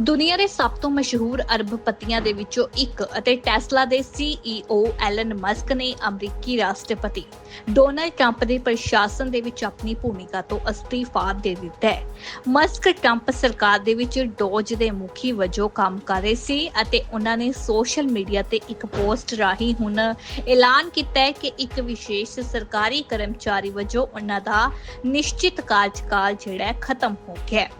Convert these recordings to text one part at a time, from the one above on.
ਦੁਨੀਆ ਦੇ ਸਭ ਤੋਂ ਮਸ਼ਹੂਰ ਅਰਬਪਤੀਆਂ ਦੇ ਵਿੱਚੋਂ ਇੱਕ ਅਤੇ ਟੈਸਲਾ ਦੇ CEO ਐਲਨ ਮਸਕ ਨੇ ਅਮਰੀਕੀ ਰਾਸ਼ਟਰਪਤੀ ਡੋਨਾਲਡ ਟਰੰਪ ਦੇ ਪ੍ਰਸ਼ਾਸਨ ਦੇ ਵਿੱਚ ਆਪਣੀ ਭੂਮਿਕਾ ਤੋਂ ਅਸਤੀਫਾ ਦੇ ਦਿੱਤਾ ਹੈ। ਮਸਕ ਟਰੰਪ ਸਰਕਾਰ ਦੇ ਵਿੱਚ ਡੋਜ ਦੇ ਮੁਖੀ ਵਜੋਂ ਕੰਮ ਕਰ ਰਹੇ ਸੀ ਅਤੇ ਉਹਨਾਂ ਨੇ ਸੋਸ਼ਲ ਮੀਡੀਆ ਤੇ ਇੱਕ ਪੋਸਟ ਰਾਹੀਂ ਹੁਣ ਐਲਾਨ ਕੀਤਾ ਹੈ ਕਿ ਇੱਕ ਵਿਸ਼ੇਸ਼ ਸਰਕਾਰੀ ਕਰਮਚਾਰੀ ਵਜੋਂ ਉਹਨਾਂ ਦਾ ਨਿਸ਼ਚਿਤ ਕਾਰਜਕਾਲ ਜਿਹੜਾ ਖਤਮ ਹੋ ਗਿਆ ਹੈ।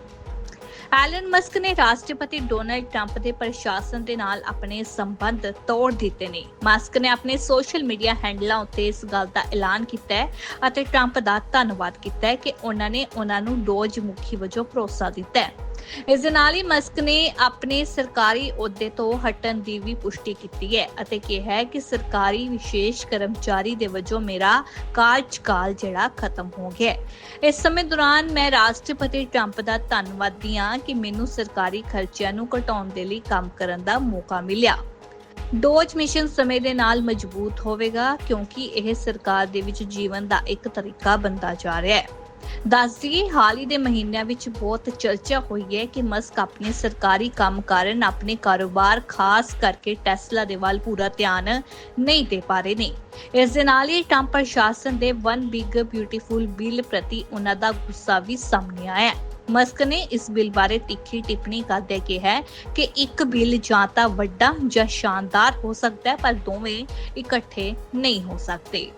ਐਲਨ ਮਸਕ ਨੇ ਰਾਸ਼ਟਰਪਤੀ ਡੋਨਲਡ ਟਰੰਪ ਦੇ ਪ੍ਰਸ਼ਾਸਨ ਦੇ ਨਾਲ ਆਪਣੇ ਸੰਬੰਧ ਤੋੜ ਦਿੱਤੇ ਨੇ। ਮਸਕ ਨੇ ਆਪਣੇ ਸੋਸ਼ਲ ਮੀਡੀਆ ਹੈਂਡਲਾਂ ਉੱਤੇ ਇਸ ਗੱਲ ਦਾ ਐਲਾਨ ਕੀਤਾ ਹੈ ਅਤੇ ਟਰੰਪ ਦਾ ਧੰਨਵਾਦ ਕੀਤਾ ਹੈ ਕਿ ਉਹਨਾਂ ਨੇ ਉਹਨਾਂ ਨੂੰ ਰੋਜ਼ ਮੁਖੀ ਵਜੋਂ ਭਰੋਸਾ ਦਿੱਤਾ ਹੈ। ਇਸ ਦੇ ਨਾਲ ਹੀ ਮਸਕ ਨੇ ਆਪਣੇ ਸਰਕਾਰੀ ਅਹੁਦੇ ਤੋਂ ਹਟਣ ਦੀ ਵੀ ਪੁਸ਼ਟੀ ਕੀਤੀ ਹੈ ਅਤੇ ਕਿਹਾ ਹੈ ਕਿ ਸਰਕਾਰੀ ਵਿਸ਼ੇਸ਼ ਕਰਮਚਾਰੀ ਦੇ ਵਜੋਂ ਮੇਰਾ ਕਾਰਜਕਾਲ ਜਿਹੜਾ ਖਤਮ ਹੋ ਗਿਆ ਇਸ ਸਮੇਂ ਦੌਰਾਨ ਮੈਂ ਰਾਸ਼ਟਰਪਤੀ ਟਰੰਪ ਦਾ ਧੰਨਵਾਦੀ ਹਾਂ ਕਿ ਮੈਨੂੰ ਸਰਕਾਰੀ ਖਰਚਿਆਂ ਨੂੰ ਘਟਾਉਣ ਦੇ ਲਈ ਕੰਮ ਕਰਨ ਦਾ ਮੌਕਾ ਮਿਲਿਆ। ਡੋਜ ਮਿਸ਼ਨ ਸਮੇਂ ਦੇ ਨਾਲ ਮਜ਼ਬੂਤ ਹੋਵੇਗਾ ਕਿਉਂਕਿ ਇਹ ਸਰਕਾਰ ਦੇ ਵਿੱਚ ਜੀਵਨ ਦਾ ਇੱਕ ਤਰੀਕਾ ਬਣਦਾ ਜਾ ਰਿਹਾ ਹੈ। ਦੱਸਦੀਏ ਹਾਲ ਹੀ ਦੇ ਮਹੀਨਿਆਂ ਵਿੱਚ ਬਹੁਤ ਚਰਚਾ ਹੋਈ ਹੈ ਕਿ ਮਸਕ ਆਪਣੇ ਸਰਕਾਰੀ ਕੰਮ ਕਾਰਨ ਆਪਣੇ ਕਾਰੋਬਾਰ ਖਾਸ ਕਰਕੇ ਟੈਸਲਾ ਦੇ ਵੱਲ ਪੂਰਾ ਧਿਆਨ ਨਹੀਂ ਦੇ ਪਾ ਰਹੇ ਨੇ। ਇਸ ਦੇ ਨਾਲ ਹੀ ਟਰੰਪ ਪ੍ਰਸ਼ਾਸਨ ਦੇ ਵਨ ਬਿਗ ਬਿਊਟੀਫੁਲ ਬਿੱਲ ਪ੍ਰਤੀ ਉਹਨਾਂ ਦਾ ਗੁੱਸਾ ਵੀ ਸਾਹਮਣੇ ਆਇਆ ਹੈ। ਮਸਕ ਨੇ ਇਸ ਬਿੱਲ ਬਾਰੇ ਤਿੱਖੀ ਟਿੱਪਣੀ ਕਰਦੇ ਕਿਹਾ ਕਿ ਇੱਕ ਬਿੱਲ ਜਾਂ ਤਾਂ ਵੱਡਾ ਜਾਂ ਸ਼ਾਨਦਾਰ ਹੋ ਸਕਦਾ ਹੈ, ਪਰ ਦੋਵੇਂ ਇਕੱਠੇ ਨਹੀਂ ਹੋ ਸਕਦੇ।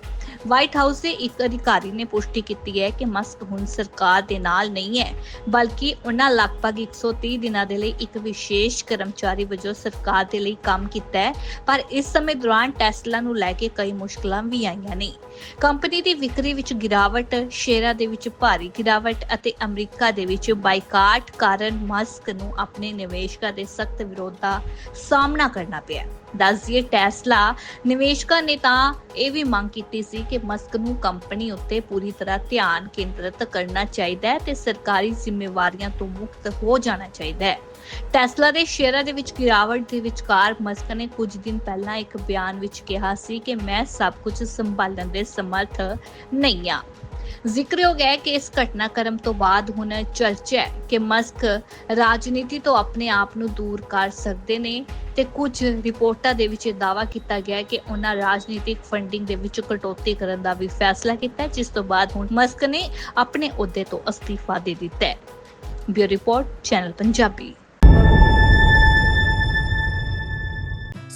ਵਾਈਟ ਹਾਊਸ ਦੇ ਇੱਕ ਅਧਿਕਾਰੀ ਨੇ ਪੁਸ਼ਟੀ ਕੀਤੀ ਹੈ ਕਿ ਮਸਕ ਹੁਣ ਸਰਕਾਰ ਦੇ ਨਾਲ ਨਹੀਂ ਹੈ, ਬਲਕਿ ਉਹਨਾਂ ਲਗਭਗ 130 ਦਿਨਾਂ ਦੇ ਲਈ ਇੱਕ ਵਿਸ਼ੇਸ਼ ਕਰਮਚਾਰੀ ਵਜੋਂ ਸਰਕਾਰ ਦੇ ਲਈ ਕੰਮ ਕੀਤਾ ਹੈ, ਪਰ ਇਸ ਸਮੇਂ ਦੌਰਾਨ ਟੈਸਲਾ ਨੂੰ ਲੈ ਕੇ ਕਈ ਮੁਸ਼ਕਲਾਂ ਵੀ ਆਈਆਂ ਨੇ। ਕੰਪਨੀ ਦੀ ਵਿਕਰੀ ਵਿੱਚ ਗਿਰਾਵਟ, ਸ਼ੇਅਰਾਂ ਦੇ ਵਿੱਚ ਭਾਰੀ ਗਿਰਾਵਟ ਅਤੇ ਅਮਰੀਕਾ ਦੇ ਵਿੱਚ ਬਾਈਕਾਟ ਕਾਰਨ ਮਸਕ ਨੂੰ ਆਪਣੇ ਨਿਵੇਸ਼ਕਾਂ ਦੇ ਸਖਤ ਵਿਰੋਧ ਦਾ ਸਾਹਮਣਾ ਕਰਨਾ ਪਿਆ ਦੱਸਦੀਏ ਟੈਸਲਾ, ਨਿਵੇਸ਼ਕਾਂ ਨੇ ਤਾਂ ਇਹ ਵੀ ਮੰਗ ਕੀਤੀ ਸੀ ਕਿ ਮਸਕ ਨੂੰ ਕੰਪਨੀ ਉੱਤੇ ਪੂਰੀ ਤਰ੍ਹਾਂ ਧਿਆਨ ਕੇਂਦਰਿਤ ਕਰਨਾ ਚਾਹੀਦਾ ਹੈ ਤੇ ਸਰਕਾਰੀ ਜ਼ਿੰਮੇਵਾਰੀਆਂ ਤੋਂ ਮੁਕਤ ਹੋ ਜਾਣਾ ਚਾਹੀਦਾ ਹੈ। ਟੈਸਲਾ ਦੇ ਸ਼ੇਅਰਾਂ ਦੇ ਵਿੱਚ ਗਿਰਾਵਟ ਦੇ ਵਿਚਕਾਰ ਮਸਕ ਨੇ ਕੁਝ ਦਿਨ ਪਹਿਲਾਂ ਇੱਕ ਬਿਆਨ ਵਿੱਚ ਕਿਹਾ ਸੀ ਕਿ ਮੈਂ ਸਭ ਕੁਝ ਸੰਭਾਲਣ ਦੇ ਸਮਰਥ ਨਹੀਂ ਹਾਂ। ਜ਼ਿਕਰਯੋਗ ਹੈ ਕਿ ਇਸ ਘਟਨਾਕ੍ਰਮ ਤੋਂ ਬਾਅਦ ਹੁਣ ਚਰਚਾ ਹੈ ਕਿ ਮਸਕ ਰਾਜਨੀਤੀ ਤੋਂ ਆਪਣੇ ਆਪ ਨੂੰ ਦੂਰ ਕਰ ਸਕਦੇ ਨੇ ਤੇ ਕੁਝ ਰਿਪੋਰਟਾਂ ਦੇ ਵਿੱਚ ਇਹ ਦਾਅਵਾ ਕੀਤਾ ਗਿਆ ਕਿ ਉਹਨਾਂ ਰਾਜਨੀਤਿਕ ਫੰਡਿੰਗ ਦੇ ਵਿੱਚ ਕਟੌਤੀ ਕਰਨ ਦਾ ਵੀ ਫੈਸਲਾ ਕੀਤਾ ਜਿਸ ਤੋਂ ਬਾਅਦ ਹੁਣ ਮਸਕ ਨੇ ਆਪਣੇ ਅਹੁਦੇ ਤੋਂ ਅਸਤੀਫਾ ਦੇ ਦਿੱਤਾ ਹੈ। Bureau report, channel Punjabi.